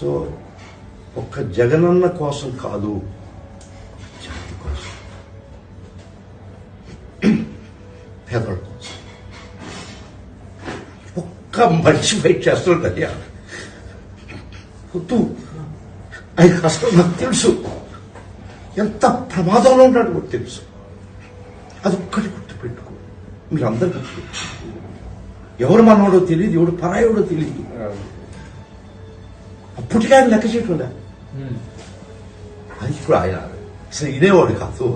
So ఒక్క జగనన్న కోసం కాదు జాతి కోసం. పేదల కోసం. ఒక్క మనిషి ఫైట్ అయ్యా వద్దు. ఆయన అసలు నాకు తెలుసు. ఎంత ప్రమాదంలో ఉన్నాడు కూడా తెలుసు. అది ఒక్కటి గుర్తుపెట్టుకో. మీరు అందరికీ గుర్తుపెట్టుకో. ఎవరు మనోడో తెలియదు ఎవడు పరాయోడో తెలియదు అప్పటికే ఆయన లెక్క చేయకుండా అది ఇప్పుడు ఆయన అసలు ఇదేవాడు కాదు.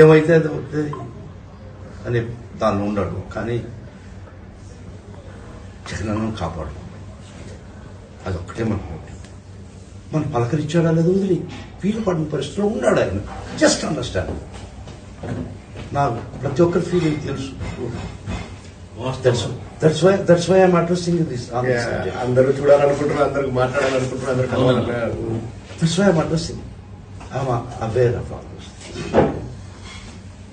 ఏమైతే అది అవుతుంది అని దానిలో ఉన్నాడు కానీ జగనన్ను కాపాడు. అదొక్కటే మనకు మన పలకరించాడా లేదో వదిలి? వీలు పడిన పరిస్థితిలో ఉన్నాడు ఆయన. జస్ట్ అండర్స్టాండ్ నాకు ప్రతి ఒక్కరి ఫీలింగ్ తెలుసు. That's why that's why I'm addressing this అందరూ చూడాలనుకుంటారు అందరూ మాట్లాడాలనుకుంటారు అందరూ కలవాలనుకుంటారు that's why I'm addressing I'm aware of all this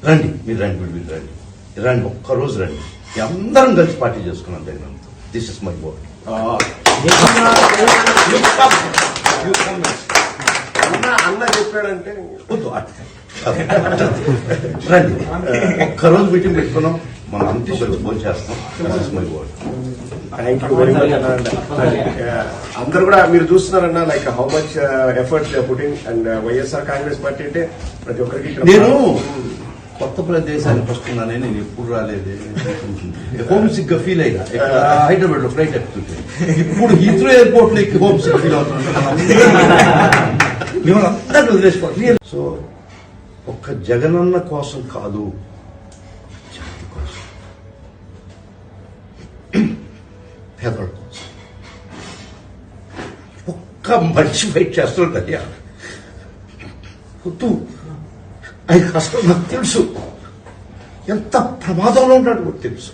రండి మీరు రండి మీరు మీరు రండి. రండి ఒక్కరోజు రండి. అందరం కలిసి పార్టీ చేసుకున్నాం జగనంతో దిస్ ఇస్ మై బోర్డ్ అన్న అన్న చెప్పాడంటే. రండి. ఒక్కరోజు మీటింగ్ పెట్టుకున్నాం. మనం కలిసి భోజనం చేస్తాం. థ్యాంక్ యూ వెరీ మచ్ అన్న. అందరు కూడా మీరు చూస్తున్నారన్న like how much efforts putting and YSR Congress party అంటే ప్రతి ఒక్కరికి నేను కొత్త ప్రదేశానికి వస్తున్నానని నేను ఎప్పుడు రాలేదు. హోమ్ సిక్గా ఫీల్ అయ్యా ఇక్కడ హైదరాబాద్లో ఫ్లైట్ ఎక్కుతుంటే. ఇప్పుడు హీత్రో ఎయిర్పోర్ట్లో ఎక్కి హోమ్ సిక్ ఫీల్ అవుతున్నాను వదిలేసుకోవాలి సో ఒక్క జగనన్న కోసం కాదు కోసం ఒక్క మనిషి ఫైట్ చేస్తుందయ్యా వద్దు ఆయన అసలు నాకు తెలుసు ఎంత ప్రమాదంలో ఉన్నాడు కూడా తెలుసు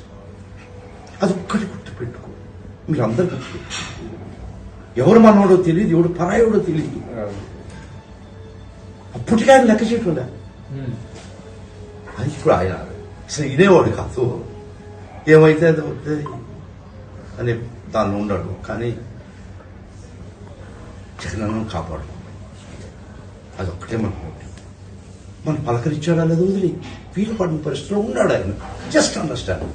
అది ఒక్కటి గుర్తుపెట్టుకో మీరు అందరు గుర్తుపెట్టుకో ఎవరు మనోడో తెలియదు ఎవడు పరాయోడో తెలియదు అప్పటికే ఆయన లెక్క చేయకుండా అది ఇప్పుడు ఆయన అసలు ఇదేవాడు కాదు ఏమైతే అది అవుతుంది అని దానిలో ఉన్నాడు కానీ జగనన్ను కాపాడు. అదొక్కటే మనకు మన పలకరించాడా లేదో వదిలి? వీలు పడిన పరిస్థితిలో ఉన్నాడు ఆయన. జస్ట్ అండర్స్టాండ్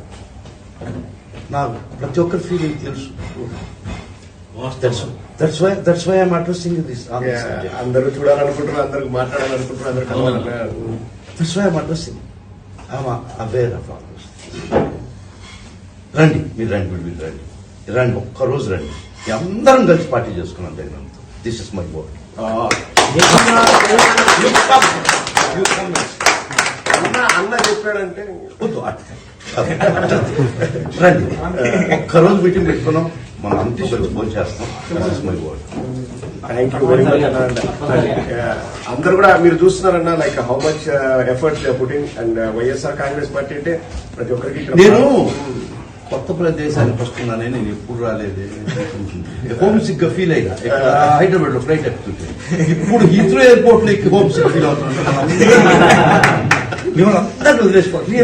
నాకు ప్రతి ఒక్కరి ఫీలింగ్ తెలుసు. తెలుసు that's why that's why I'm addressing this అందరూ చూడాలనుకుంటారు అందరూ మాట్లాడాలనుకుంటారు అందరూ that's why I'm addressing I'm aware of all this రండి మీరు రండి మీరు మీరు రండి. రండి ఒక్కరోజు రండి. అందరం కలిసి పార్టీ చేసుకున్నాం జగనంతో దిస్ ఇస్ మై బోర్డ్ అన్న అన్న చెప్పాడంటే వద్దు. రండి. ఒక్కరోజు మీటింగ్ పెట్టుకున్నాం. మనం అంతా కలిసి భోజనం చేస్తాం this is my board thank you very much అన్న. అందరు కూడా మీరు చూస్తున్నారన్న like how much efforts putting and YSR Congress party అంటే ప్రతి ఒక్కరికి నేను కొత్త ప్రదేశానికి వస్తున్నానని నేను ఎప్పుడు రాలేదు హోమ్ సిక్గా ఫీల్ అయ్యా ఇక్కడ హైదరాబాద్లో ఫ్లైట్ ఎక్కుతుంటే. ఇప్పుడు హీత్రో ఎయిర్పోర్ట్లో ఎక్కి హోమ్ సిక్ ఫీల్ అవుతున్నాను మిమ్మల్ని అందరినీ వదిలేసుకోవాలి